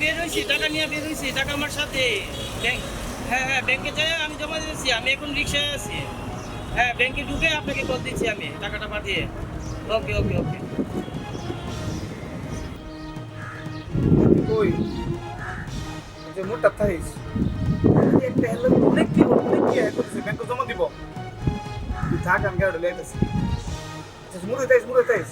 বের হয়েছি টাকা নিয়ে বের হয়েছি টাকা আমার সাথে। ব্যাংক হ্যাঁ হ্যাঁ ব্যাংকে যাই, আমি জমা দিয়েছি আমি এখন রিক্সায় আছি। হ্যাঁ ব্যাংকে ঢুকে আপনাকে কল দিচ্ছি আমি, টাকাটা পাঠিয়ে। ওকে ওকে ওকে। কই? যে মোটা থাইস। একটা হেলে, অনেক কি অনেক কি করছে, ব্যাংকে জমা দিব। তুই থাক, আমি গাড়ি লাইতেছি আচ্ছা মুড়ে থাইস মুড়ে থাইস।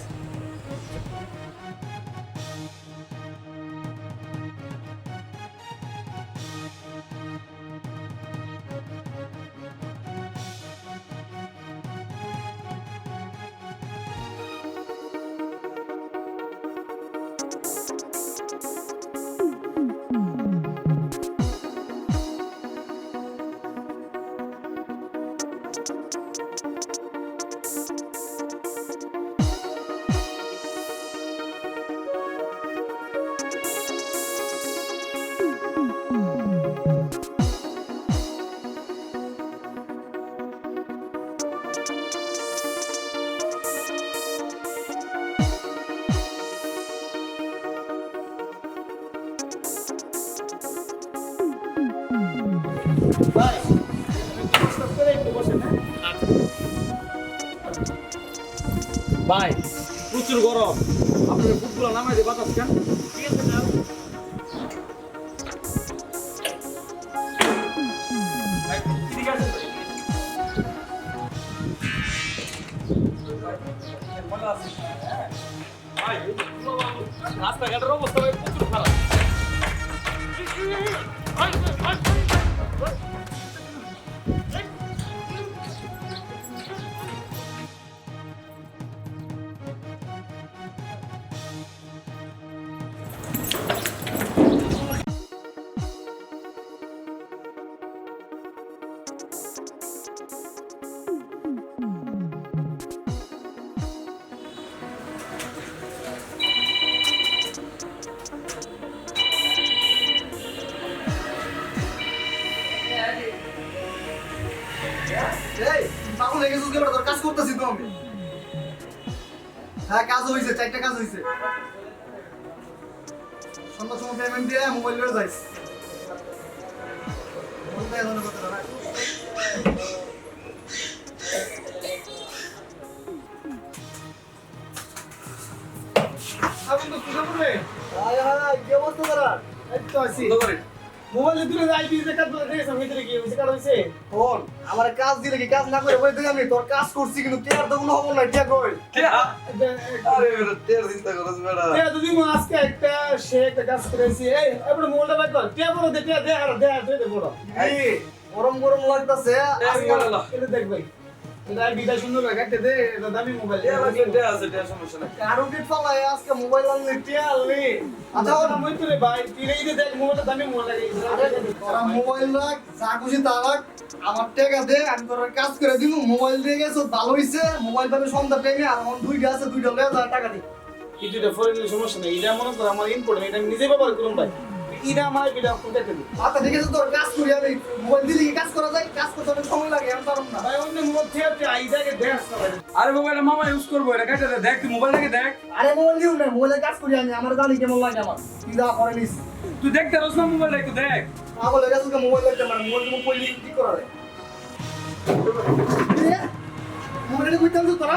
ভাই, প্রচুর গরম। আপনার বুকগুলো নামাই দিয়ে বাতাস কেন ঠিক আছে, যাও। রাস্তাঘাটের অবস্থা প্রচুর খারাপ। পাগল হয়ে গেছিস তোর কাজ করতেছি তো আমি। হ্যাঁ কাজ হয়েছে চারটা কাজ হয়েছে সন্ধ্যার সময় পেমেন্ট দিয়ে মোবাইল লয়ে যাইস। বলতে এখন কথা না আয় হায় কি অবস্থা তোরা? এই তো আছি। মোবাইলে দূরে যাই বিজে কাজ করে দেখেছ ভিতরে কি হইছে কাজ হইছে। ফোন আমার কাজ দিলে কি কাজ না করে বই দিই আমি তোর কাজ করছি কিন্তু কে আর তো কোনো হব না টিয়া কই আরে বেটা তের চিন্তা করছ বেটা? টিয়া যদি আজকে একটা সে একটা কাজ করেছি। এই এবারে মোবাইলটা বাইর কর। টিয়া বলো দে টিয়া দে আর দে আর দে বড় গরম গরম লাগতাছে এই এটা দেখ ভাই। সুন্দর দে দামি মোবাইল আছে তের আছে তের সমস্যা নাই। কারও কি ফলাই আজকে মোবাইল আনলি টিয়া আলনি আচ্ছা ওরা মই তোরে ভাই তুই এই দেখ মোবাইলটা দামি মোবাইল লাগে মোবাইল রাখ। যা খুশি তা রাখ। আমার টাকা দে আমি তোর কাজ করে দিব মোবাইল দিয়ে গেছো ভালো হইছে। মোবাইল পাবে সন্ধ্যা টাইমে আর আমার দুইটা আছে দুইটা লয়ে যা টাকা দি। কিছুটা ফরেনের সমস্যা নেই এটা মনে কর আমার ইম্পর্টেন্ট এটা আমি নিজে ব্যবহার করুন ভাই। এটা আমার বিটা কোথায় দিবি আচ্ছা ঠিক আছে তোর কাজ করি আমি। মোবাইল দিলে কাজ করা যায়? কাজ করতে অনেক সময় লাগে আমি পারব না। ভাই অন্য মোবাইল থেকে তুই আইদাকে দেখ আরে মোবাইল মামা ইউজ করব এটা কেটে দে দেখ তুই মোবাইলটাকে দেখ। আরে মোবাইল দিও না মোবাইলে কাজ করি আমি। আমার জানি কেমন লাগে আমার? তুই যা করে নিস তুই দেখতে রস না মোবাইলটা একটু দেখ। পাগল হয়ে গেছে মোবাইল দেখতে মানে মোবাইল তুমি কইলি কি করা রে মোবাইলে কইতাম তো তোরা?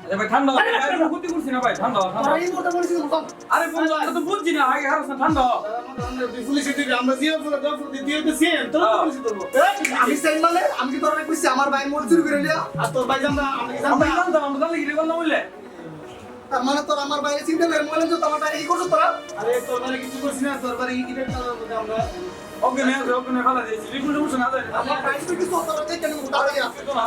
ভাই ঠান্ডা হও। ভাই, কোনো ক্ষতি করছি না ভাই ঠান্ডা হও, ঠান্ডা। তোরা হও। এই মুহূর্তে বলছিস বল। আরে বন্ধু আমরা তো বুঝছি না আগে হারছ ঠান্ডা। পুলিশে দিবি আমরা জিও ফুলে দশ দিয়ে তো হ্যাঁ। পুলিশে আমি চাই মানে আমি কি তোরা কইছি আমার ভাই মোর চুরি করে লিয়া আর তোর ভাই কি আমরা জানবা। জানতাম আমরা জানলে কি রে কথা বললে? তার মানে তোর আমার ভাই চিন্তা করে মোবাইল তো আমার ভাই কি করছ তোরা? আরে তোর বারে কিছু করছিস না তোর বারে কি আমরা? ওকে নিয়ে ওকে নিয়ে ফেলা দিয়েছি। রিপুন সমস্যা না আমার তো কিছু তোরা দেখে নিব তাড়াতাড়ি আসে তো না